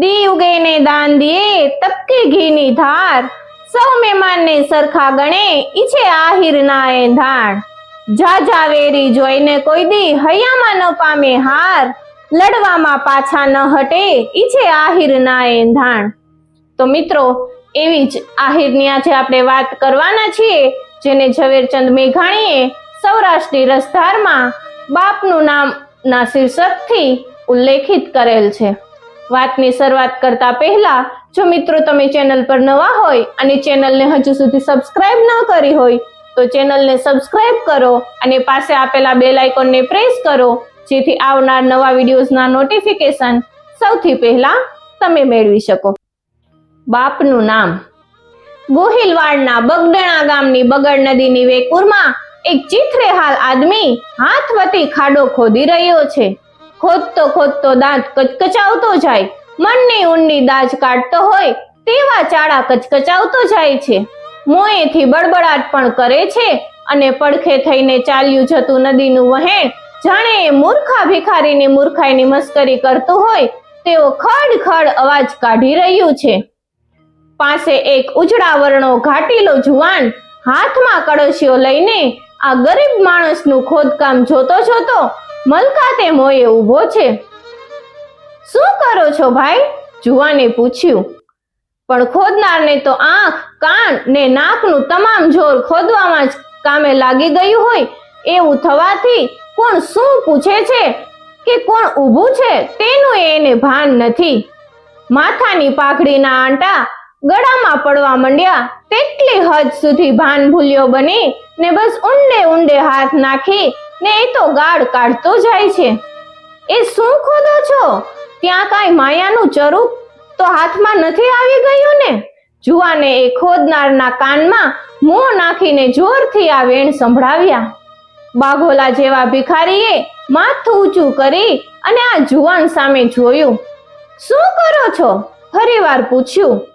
દી ઉગે ને દાન દિયે તપકે ઘીની ધાર. સૌ મહેમાનને સરખા ગણે ઈછે આહિર ના ધાણ. જા વેરી જોઈને કોઈ દી હૈયામાં ન પામે હાર. લડવામાં પાછા ન હટે ઈછે આહિર ના ધાણ. તો મિત્રો, એવી જ આહિરની આજે આપણે વાત કરવાના છીએ, જેને ઝવેરચંદ મેઘાણીએ સૌરાષ્ટ્રની રસધારમાં બાપનું નામ ના શીર્ષકથી ઉલ્લેખિત કરેલ છે. વાતની શરૂઆત કરતા પહેલા, જો મિત્રો તમે ચેનલ પર નવા હોય અને ચેનલને હજુ સુધી સબસ્ક્રાઇબ ન કરી હોય, તો ચેનલને સબસ્ક્રાઇબ કરો અને પાસે આપેલા બેલ આઇકોનને પ્રેસ કરો, જેથી આવનાર નવા વિડીયોઝના નોટિફિકેશન સૌથી પહેલા તમે મેળવી શકો. બાપનું નામ. ગોહિલવાડના બગડણા ગામની બગડ નદીની વેકુરમાં એક ચિત્રેહાલ આદમી હાથ વતી ખાડો ખોદી રહ્યો છે. ખોદતો ખોદતો દાંત કચકચાવતો જાય. મનની ઊંડી દાજ કાઢતો હોય, તેવા ચાળા કચકચાવતો જાય છે. મોંએથી બળબડાટ પણ કરે છે અને પડખે થઈને ચાલ્યું જતું નદીનું વહેણ જાણે એ મૂર્ખા ભિખારીની મૂર્ખાઈની મસ્કરી કરતો હોય તેવો ખડ ખડ અવાજ કાઢી રહ્યું છે. પાસે એક ઉજળા વર્ણો ઘાટીલો જુવાન હાથમાં કળશીઓ લઈને આ ગરીબ માણસનું ખોદકામ જોતો જોતો મલકાતે મોયે ઊભો છે. શું કરો છો ભાઈ? જુવાને પૂછ્યું. પણ ખોદનારને તો આંખ, કાન ને નાકનું તમામ જોર ખોદવામાં જ કામે લાગી ગયું હોય એવું થવાથી કોણ શું પૂછે છે કે કોણ ઊભું છે તેનું એને ભાન નથી. માથાની પાઘડીના આંટા ગળામાં પડવા માંડ્યા તેટલી હદ સુધી ભાન ભૂલ્યો બની ને બસ ઊંડે ઊંડે હાથ નાખી ને એ તો ગાળ કાઢતો જાય છે. એ શું ખોદો છો? ત્યાં કાંઈ માયાનું ચરૂપ તો હાથમાં નથી આવી ગયું ને? જુવાને એ ખોદનારના કાનમાં મોં નાખીને જોરથી આ વેણ સંભળાવ્યા. બાઘોલા જેવા ભિખારીએ માથું ઊંચું કરી અને આ જુવાન સામે જોયું. શું કરો છો? ફરીવાર પૂછ્યું.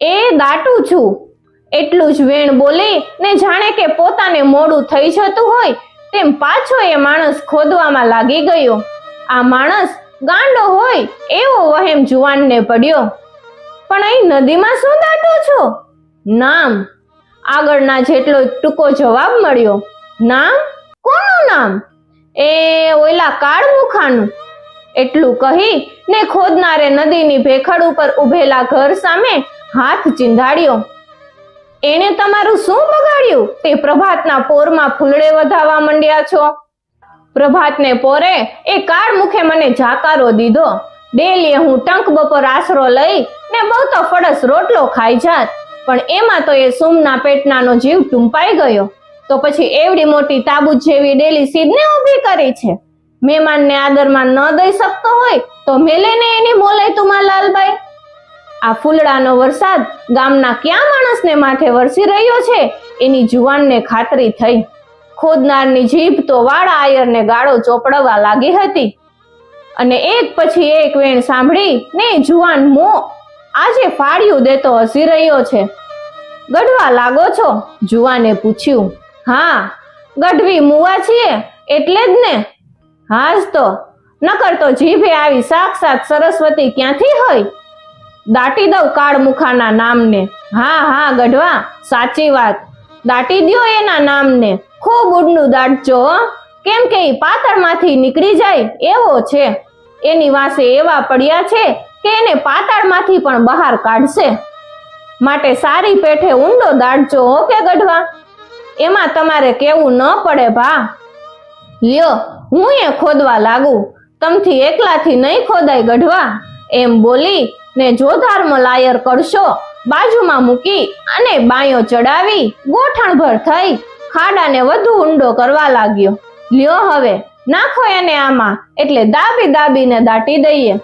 એ દાટું છું. એટલું જ વેણ બોલી ને જાણે કે પોતાને મોડું થઈ જતું હોય તેમ પાછો એ માણસ ખોદવામાં લાગી ગયો. આ માણસ ગાંડો હોય એવો વહેમ જુવાનને પડ્યો. પણ અહીં નદીમાં શું દાટો છો? નામ. આગળના જેટલો ટૂંકો જવાબ મળ્યો. નામ? કોનું નામ? એ ઓલા કાળમુખાનું. એટલું કહી ને ખોદનારે નદીની ભેખડ ઉપર ઉભેલા ઘર સામે હાથ ચીંધાડ્યો. એણે તમારું શું બગાડ્યું? તે પ્રભાતના પોરમાં ફૂલડે વધાવવા માંડ્યા છો. પ્રભાતને પોરે એ કાળ મુખે મને જાકારો દીધો. ડેલીએ હું ટંક બપોર આશરો લઈ ને બહુ તો ફળસ રોટલો ખાઈ જાત. પણ એમાં તો એ સુમના પેટનાનો જીવ ટૂંપાઈ ગયો. તો પછી એવડી મોટી તાબૂત જેવી ડેલી સીધને ઊભી કરી છે. મહેમાનને આદરમાં ન દઈ શકતો હોય તો મેલેને એની મોલે તુમા લાલબાઈ. આ ફૂલડાનો વરસાદ ગામના ક્યાં માણસને માથે વરસી રહ્યો છે, એની જુવાનને ખાતરી થઈ. ખોદનારની જીભ તો વાળા આયરને ગાળો ચોપડવા લાગી હતી. અને એક પછી એક વેણ સાંભળી, ને જુવાન મો, આજે ફાડ્યું દેતો હસી રહ્યો છે. ગઢવા લાગો છો? જુવાને પૂછ્યું. હા, ગઢવી મુવા છીએ, એટલે જ ને. હાજ તો, નકર તો જીભે આવી સાક્ષાત સરસ્વતી ક્યાંથી હોય? દાટી દઉં કાળમુખાના નામને. હા હા, ગઢવા, સાચી વાત. દાટી દ્યો એના નામને. ખૂબ ઉડનું દાટજો. કેમ કે એ પાતળમાંથી નીકળી જાય એવો છે. એની વાસે એવા પડ્યા છે કે એને પાતાળમાંથી પણ બહાર કાઢશે. માટે સારી પેઠે ઊંડો દાટજો કે ગઢવા? એમાં તમારે કેવું ન પડે, ભા. લ્યો, હું એ ખોદવા લાગુ. તમથી એકલાથી નહીં ખોદાય, ગઢવા. એમ બોલી ને જોધાર્મ લાયર કરશો, બાજુમાં મૂકી અને બાયો ચડાવી ગોઠણભર થઈ ખાડાને વધુ ઊંડો કરવા લાગ્યો. લ્યો હવે, નાખો એને આમાં, એટલે દાબી દાબીને દાટી દઈએ.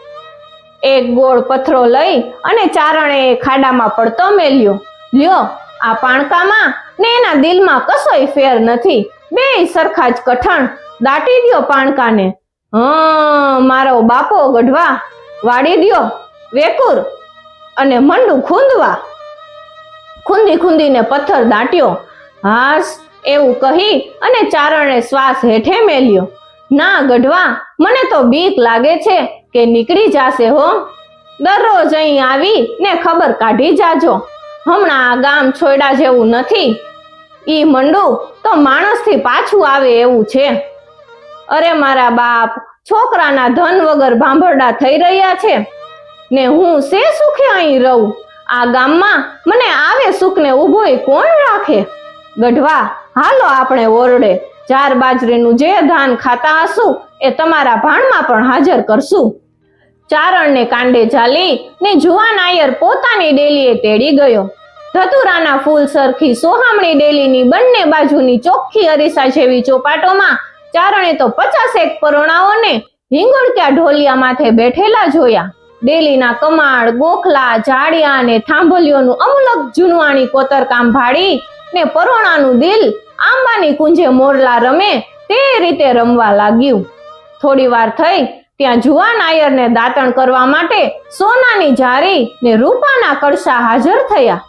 એક ગોળ પથરો લઈ અને ચારણે ખાડામાં પડતો મેલ્યો. લ્યો, આ પાણકામાં ને એના દિલમાં કશોય ફેર નથી. બે સરખા જ કઠણ, દાટી દ્યો પાણકાને. હં, મારો બાપો ગઢવા, વાળી દ્યો. વેકુર અને મંડું ખૂંદવા. ખૂંદી ખૂંદીને પથ્થર દાટ્યો. હાસ, એવું કહી અને ચારણે શ્વાસ હેઠે મેલ્યો. ના ગઢવા, મને તો બીક લાગે છે કે નીકળી જાશે હો. દરરોજ અહીં આવી ને ખબર કાઢી જાજો. હમણાં આ ગામ છોડ્યા જેવું નથી. ઈ મંડું તો માણસથી પાછું આવે એવું છે. અરે મારા બાપ, છોકરાના ધન વગર ભાંભરડા થઈ રહ્યા છે. ને હું સે સુખે અહીં રહું? આ ગામમાં મને આવે સુખને ઊભોય કોણ રાખે? ગઢવા, હાલો આપણે ઓરડે. ચાર બાજરીનું જે ધાન ખાતા હશું, એ તમારા ભાણમાં પણ હાજર કરશું. ચારણને કાંડે ચાલી ને જુવાન આયર પોતાની ડેલીએ તેડી ગયો. ધતુરાના ફૂલ સરખી સોહામણી ડેલીની બંને બાજુની ચોખ્ખી અરીસા જેવી ચોપાટોમાં ચારણે તો પચાસેક પરોણાઓને રીંગણક્યા ઢોલિયા માથે બેઠેલા જોયા. ડેલીના કમાડ, ગોખલા, જાડિયા અને થાંભલીઓનું અમુલક જૂનવાણી કોતરકામ ભાડી ને પરોણાનું દિલ આંબાની કુંજે મોરલા રમે તે રીતે રમવા લાગ્યું. થોડી વાર થઈ, ત્યાં જુવાન આયરને દાતણ કરવા માટે સોનાની જારી ને રૂપાના કળશા હાજર થયા.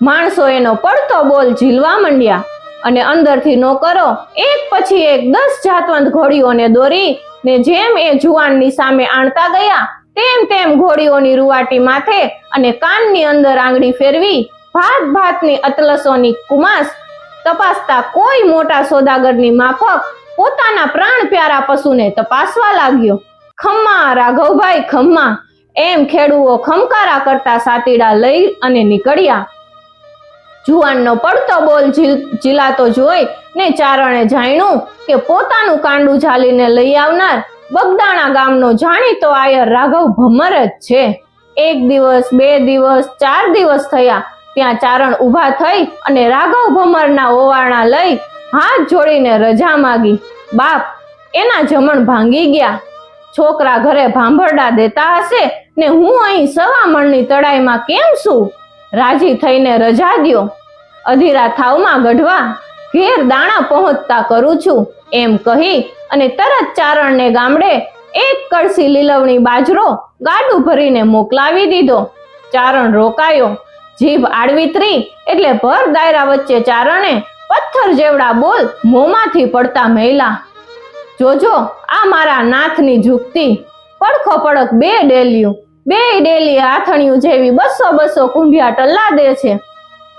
માણસો એનો પડતો બોલ ઝીલવા માંડ્યા અને અંદરથી નોકરો એક પછી એક દસ જાતવંત ઘોડીઓને દોરી ને જેમ એ જુવાનની સામે આણતા ગયા તેમ તેમ ઘોડીઓની રૂવાટી માથે અને કાનની અંદર આંગળી ફેરવી ભાત ભાતની અતલસોની કુમાસ તપાસતા કોઈ મોટા સોદાગરની માફક પોતાના પ્રાણ પ્યારા પશુને તપાસવા લાગ્યો. ખમ્મા, રાઘવભાઈ, ખમ્મા. એમ ખેડુઓ ખમકારા કરતા સાતીડા લઈ અને નીકળ્યા. જુવાનનો પડતો બોલ જીલાતો જોઈ ને ચારણે જાણ્યું કે પોતાનું કાંડું ઝાલીને લઈ આવનાર બગદાણા ગામનો જાણીતો આયર રાઘવ ભમર જ છે. એક દિવસ, બે દિવસ, ચાર દિવસ થયા. ત્યાં ચારણ ઊભા થઈ અને રાઘવ ભમરના ઓવારણા લઈ હાથ જોડીને રજા માગી. બાપ, એના જમણ ભાંગી ગયા. છોકરા ઘરે ભાંભરડા દેતા હશે ને હું અહીં સવા મણની તળાઈમાં કેમ છું? રાજી થઈને રજા દ્યો. અધીરા થાવમાં ગઢવા ઘેર દાણા પહોંચતા કરું છું. એમ કહી અને તરત ચારણને ગામડે એક કળસી લીલવણી બાજરો ગાડું ભરીને મોકલાવી દીધો. ચારણ રોકાયો. જીભ આડવીતરી એટલે ભર દાયરા વચ્ચે ચારણે પથ્થર જેવડા બોલ મોંમાંથી પડતા મહિલા જોજો, આ મારા નાથની ઝૂકતી પડખો પડક બે ડેલિયું બે ડેલી આથણિયું જેવી બસો બસો કુંભિયા ટલ્લા દે છે.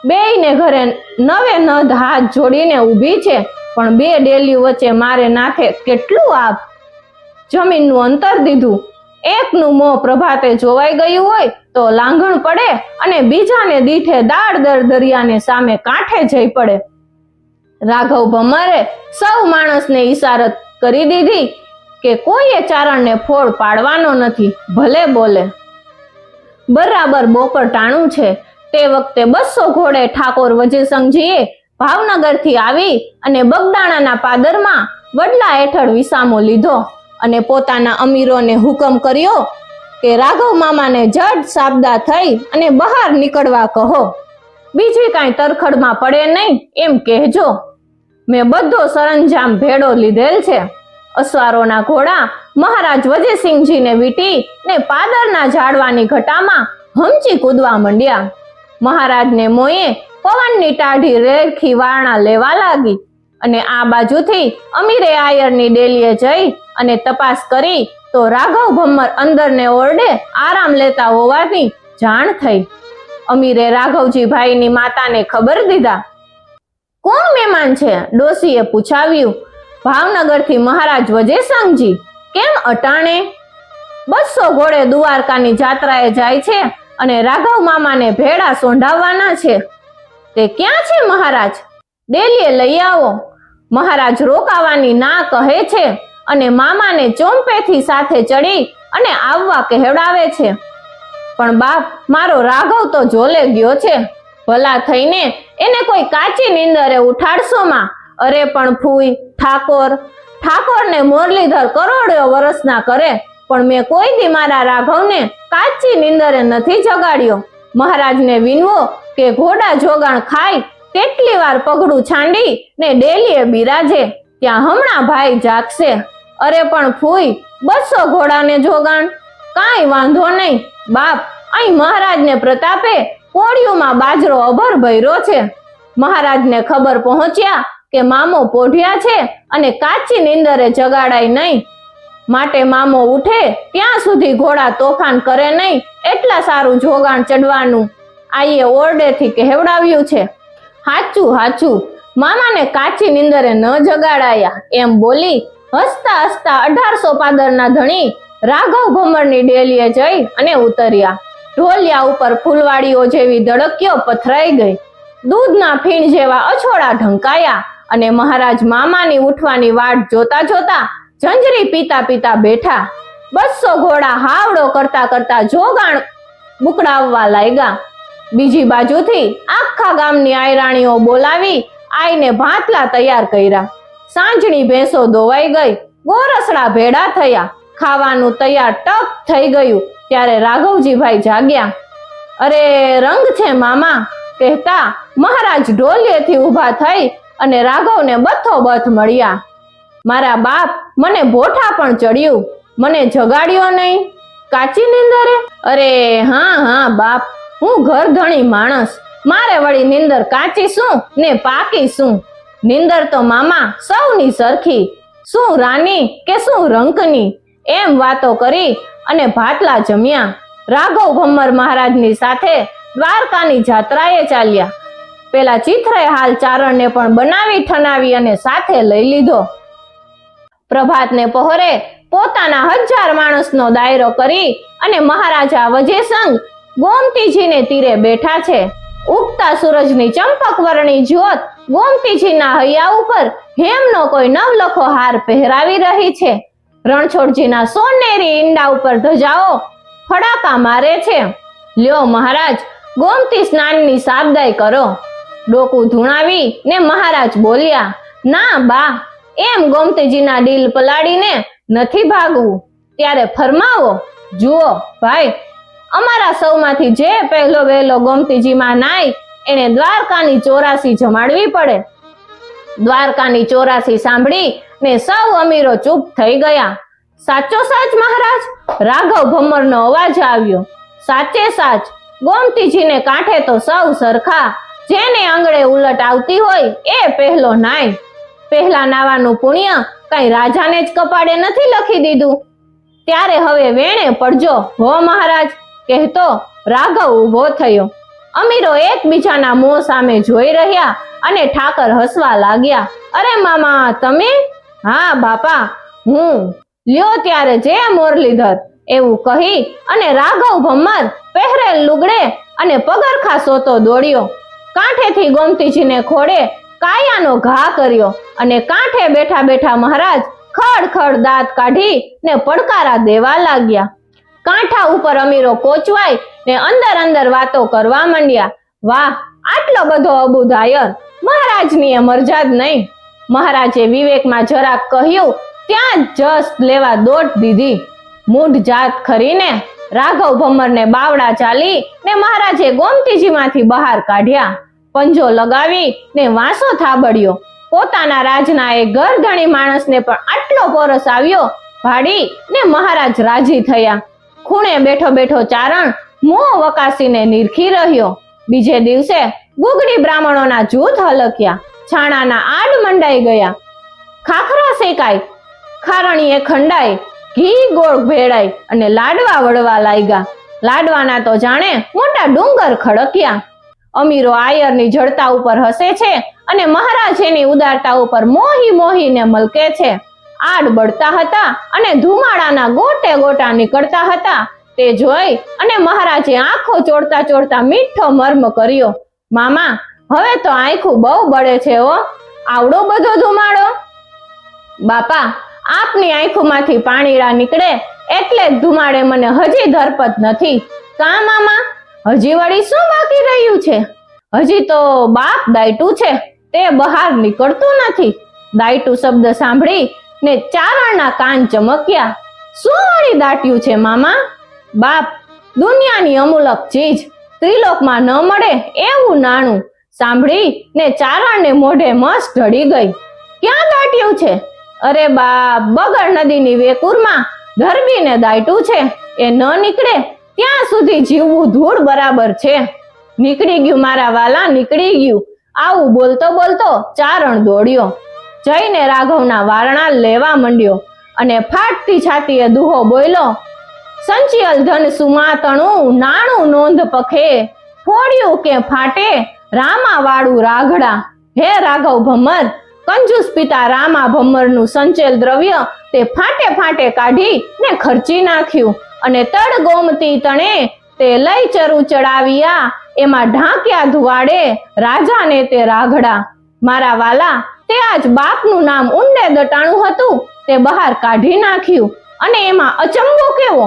બેયને ઘરે નવે નદ હાથ જોડીને ઊભી છે. પણ બે ડેલી વચ્ચે મારે નાથે કેટલું આપ? જમીનનું અંતર દીધું. એકનું મોં પ્રભાતે જોવાઈ ગયું હોય તો લાંઘણ પડે અને બીજાને દીઠે દાળ દર દરિયાને સામે કાંઠે જઈ પડે. રાઘવ ભમરે સૌ માણસને ઈશારત કરી દીધી કે કોઈએ ચારણને ફોડ પાડવાનો નથી, ભલે બોલે. બરાબર બોપર ટાણું છે. તે વખતે બસો ઘોડે ઠાકોર વજયસંઘજીએ ભાવનગરથી આવી અને બગદાણાના પાદરમાં વડલા હેઠળ વિસામો લીધો અને પોતાના અમીરોને હુકમ કર્યો કે રાઘવ મામાને જડ સાબદા થઈ અને બહાર નીકળવા કહો. બીજી કાંઈ તરખડમાં પડે નહીં એમ કહેજો. મેં બધો સરંજામ ભેડો લીધેલ છે. અસવારોના ઘોડા મહારાજ વજયસિંહજીને વીટી ને પાદરના ઝાડવાની ઘટામાં હમચી કૂદવા માંડ્યા. મહારાજને મોયે પવનની ટાઢી રેરખી વાણા લેવા લાગી અને આ બાજુથી અમીરે આયરની ડેલીએ જઈ અને તપાસ કરી તો રાઘવ ભમ્મર અંદરને ઓરડે આરામ લેતા હોવાની જાણ થઈ. અમીરે રાઘવજી ભાઈની માતાને ખબર દીધા. કોણ મહેમાન છે? ડોસીએ પૂછાવ્યું. ભાવનગરથી મહારાજ વજેસંગજી. કેમ અટાણે? બસો ઘોડે દ્વારકાની જાત્રાએ જાય છે અને રાઘવ મામાને ભેડા સોંઢાવવાના છે. તે ક્યાં છે મહારાજ? ડેલીએ લઈ આવો. મહારાજ રોકાવાની ના કહે છે અને મામાને ચોંપેથી સાથે ચડી અને આવવા કહેવડાવે છે. પણ બાપ, મારો રાઘવ તો જોલે ગયો છે. ભલા થઈને એને કોઈ કાચી નીંદરે ઉઠાડશો માં? અરે પણ ફૂઈ, ઠાકોર. ઠાકોરને મુરલીધર કરોડો વર્ષના કરે, પણ મેં કોઈ દી મારા રાઘવને કાચી નીંદરે નથી જગાડ્યો. મહારાજને વિનવો કે ઘોડા જોગાણ ખાય કેટલી વાર પગડું છાંડી ને ડેલીએ બિરાજે, ત્યાં હમણાં ભાઈ જાગશે. અરે પણ ફૂઈ, બસો ઘોડાને જોગાણ? કાંઈ વાંધો નહીં. બાપ, અહીં મહારાજને પ્રતાપે કોળિયુંમાં બાજરો અભર ભર્યો છે. મહારાજને ખબર પહોંચ્યા કે મામો પોઢ્યા છે અને કાચી નીંદરે જગાડાય નહીં. માટે મામો ઉઠે, ત્યાં સુધી ઘોડા તોફાન કરે નહીં. એટલા સારું જોગાણ ચડવાનું આઈએ ઓરડેથી કહેવડાવ્યું છે. હાચું હાચું. મામાને કાચી નિંદરે ન જગાડાયા. એમ બોલી હસતા હસતા અઢારસો પાદરના ધણી રાઘવ ભમરની ડેલીએ જઈ અને ઉતર્યા. ઢોલિયા ઉપર ફૂલવાડીઓ જેવી ધડકીઓ પથરાઈ ગઈ. દૂધના ફીણ જેવા અછોડા ઢંકાયા અને મહારાજ મામાની ઉઠવાની વાટ જોતા જોતા ઝંઝરી પીતા પીતા બેઠા. બસો ઘોડા હાવડો કરતા કરતા જોગાણ બુકડાવવા લાગ્યા. બીજી બાજુથી આખા ગામની આયરાણીઓ બોલાવી આઈને ભાતલા તૈયાર કર્યા. સાંજણી ભેંસો દોવાઈ ગઈ ગોરસડા ભેડા થયા. ખાવાનું તૈયાર ટપ થઈ ગયું, ત્યારે રાઘવજીભાઈ જાગ્યા. અરે, રંગ છે મામા, કહેતા મહારાજ ઢોલિયેથી ઊભા થઈ અને રાઘવને બથો બથ મળ્યા. મારા બાપ, મને ભોઠા પણ ચડ્યું, મને જગાડ્યો નહીં. કાચી નિંદરે? અરે, હા હા, બાપ. હું ઘર ધણી માણસ. મારે વળી નિંદર કાચી શું ને પાકી શું? નિંદર તો મામા સૌની સરખી. શું રાની કે શું રંકની? એમ વાતો કરી અને ભાટલા જમ્યા. રાઘવ ભમ્મર મહારાજની સાથે દ્વારકાની જાત્રાએ ચાલ્યા. પેલા ચિત્રે હાલ ચારણને પણ બનાવી, ઠનાવી અને સાથે લઈ લીધો. પ્રભાતને પહોરે પોતાના હજાર માણસનો દાયરો કરી અને મહારાજા વજેસંગ ગોમતીજીને તીરે બેઠા છે. ઉગતા સૂરજની ચંપક વર્ણી જ્યોત ગોમતીજીના હૈયા ઉપર હેમનો કોઈ નવલખો હાર પહેરાવી રહી છે. રણછોડજીના સોનેરી ઈંડા ઉપર ધજાઓ ફડાકા મારે છે. લ્યો મહારાજ, ગોમતી સ્નાનની સાબદાઈ કરો. ડોકું ધૂણાવી ને મહારાજ બોલ્યા, ના બા, એમ ગોમતીજીના ડીલ પલાડીને નથી ભાગવું. ત્યારે ફરમાવો, જુઓ, ભાઈ અમારા સૌમાંથી જે પહેલો વહેલો ગોમતીજીમાં નાય, એને દ્વારકાની ચોરાસી જમાડવી પડે. દ્વારકાની ચોરાસી સાંભળી ને સૌ અમીરો ચૂપ થઈ ગયા. સાચો સાચ, મહારાજ? રાઘવ ભમરનો અવાજ આવ્યો. સાચે સાચ, ગોમતીજીને કાંઠે તો સૌ સરખા. જેને આંગળે ઉલટ આવતી હોય, એ પહેલો નાય. પહેલા નાવાનું પુણ્ય કઈ રાજાને જ કપાડે નથી લખી દીધું. ત્યારે હવે વેણે પડજો, હો મહારાજ? કહેતો, રાઘવ ઊભો થયો. અમીરો એકબીજાના મોં સામે જોઈ રહ્યા અને ઠાકર હસવા લાગ્યા. અરે મામા, તમે? હા, બાપા, હું. લ્યો ત્યારે જે, મોરલીધર. એવું કહી અને રાઘવ ભમ્મર પહેરેલ લુગડે અને પગરખા સોતો દોડ્યો. કાંઠેથી ગોમતીજીને ખોડે કાયાનો ઘા કર્યો અને કાંઠે બેઠા બેઠા મહારાજ ખડ ખડ દાંત કાઢી ને પડકારા દેવા લાગ્યા. કાંઠા ઉપર અમીરો કોચવાય ને અંદર અંદર વાતો કરવા માંડ્યા. વાહ, આટલો બધો અબુધાયર મહારાજની એ મરજાદ નહીં. મહારાજે વિવેકમાં જરાક કહ્યું, ત્યાં જ જસ લેવા દોટ દીધી. મૂઢ જાત ખરીને રાઘવ ભમરને બાવડા ચાલી ને મહારાજે ગોમતીજીમાંથી બહાર કાઢ્યા. પંજો લગાવી ને વાંસો થાબડ્યો. પોતાના રાજના એ ઘર ધણી માણસને પણ આટલો પોરસ આવ્યો. ભાડી ને મહારાજ રાજી થયા. ખૂણે બેઠો બેઠો ચારણ મોં વકાસીને નિરખી રહ્યો. બીજે દિવસે ગુગડી બ્રાહ્મણોના જૂથ હલક્યા. છાણાના આડ મંડાઈ ગયા. ખાખરા શેકાય. ખારણીએ ખંડાય. ઘી ગોળ ભેળાય અને લાડવા વળવા લાગ્યા. લાડવાના તો જાણે મોટા ડુંગર ખડક્યા. અમીરો આયરની જડતા ઉપર હસે છે અને મહારાજ એની ઉદારતા ઉપર મોહી મોહીને મલકે છે. આડ બળતા હતા અને ધુમાડાના ગોટે ગોટા નીકળતા હતા. તે જોઈ અને મહારાજે આંખો ચોડતા ચોડતા મીઠો મર્મ કર્યો. મામા, હવે તો આંખું બહુ બળે છે ઓ આવડો બધો ધુમાડો. બાપા, આપની આંખોમાંથી પાણીરા નીકળે એટલે જ ધુમાડે મને હજી ધરપત નથી. કા મામા? હજી વળી શું બાકી રહ્યું છે? હજી તો બાપ દાયટું છે. તે બહાર નીકળતું નથી. દાયટું શબ્દ સાંભળી ને ચારણના કાન ચમક્યા. શું દાટ્યું છે મામા. બાપ, દુનિયાની અમૂલક ચીજ. ત્રિલોકમાં ન મળે એવું નાણું. સાંભળી ને ચારણને મોઢે મસ ઢળી ગઈ. ક્યાં દાટ્યું છે? અરે બાપ બગડ નદીની વેકુરમાં ધરબીને દાટ્યું છે. એ ન નીકળે ત્યાં સુધી જીવવું ધૂળ બરાબર છે. નીકળી ગયું મારા વાલા, નીકળી ગયું. આવું બોલતો બોલતો ચારણ દોડ્યો. જઈને રાઘવના વારણા લેવા માંડ્યો અને ફાટતી છાતીએ દુહો બોલ્યો સંચિયલ ધન સુમાતણું નાણું નોંધ પખે, ફોડ્યું કે ફાટે રામાવાળું રાઘડા? હે રાઘવ ભમર, કંજૂસ પિતા રામા ભમરનું સંચેલ દ્રવ્ય તે ફાટે ફાટે કાઢી ને ખર્ચી નાખ્યું અને તડ ગોમતી તણે તે લઈ ચરુ ચડાવ્યા, એમાં ઢાંક્યા ધુવાડે રાજાને તે રાઘડા. મારા વાલા તે આજ બાપનું નામ ઊંડે દટાણું હતું. તે બહાર કાઢી નાખ્યું. અને એમાં અચંબો કેવો?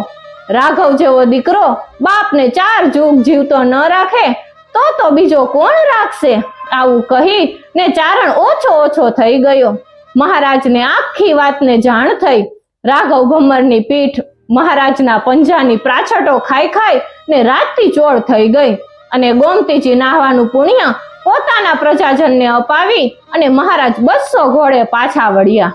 રાઘવ જેવો દીકરો બાપને ચાર જુગ જીવતો ન રાખે, તો તો બીજો કોણ રાખશે? આવું કહી ને ચારણ ઓછો ઓછો થઈ ગયો. મહારાજને આખી વાતને જાણ થઈ. રાઘવ ભમરની પીઠ મહારાજના પંજાની પ્રાછટો ખાઈ ખાઈ ને રાતથી ચોળ થઈ ગઈ. અને ગોમતીજી નાહવાનું પુણ્ય પોતાના પ્રજાજનને અપાવી અને મહારાજ બસો ઘોડે પાછા વળ્યા.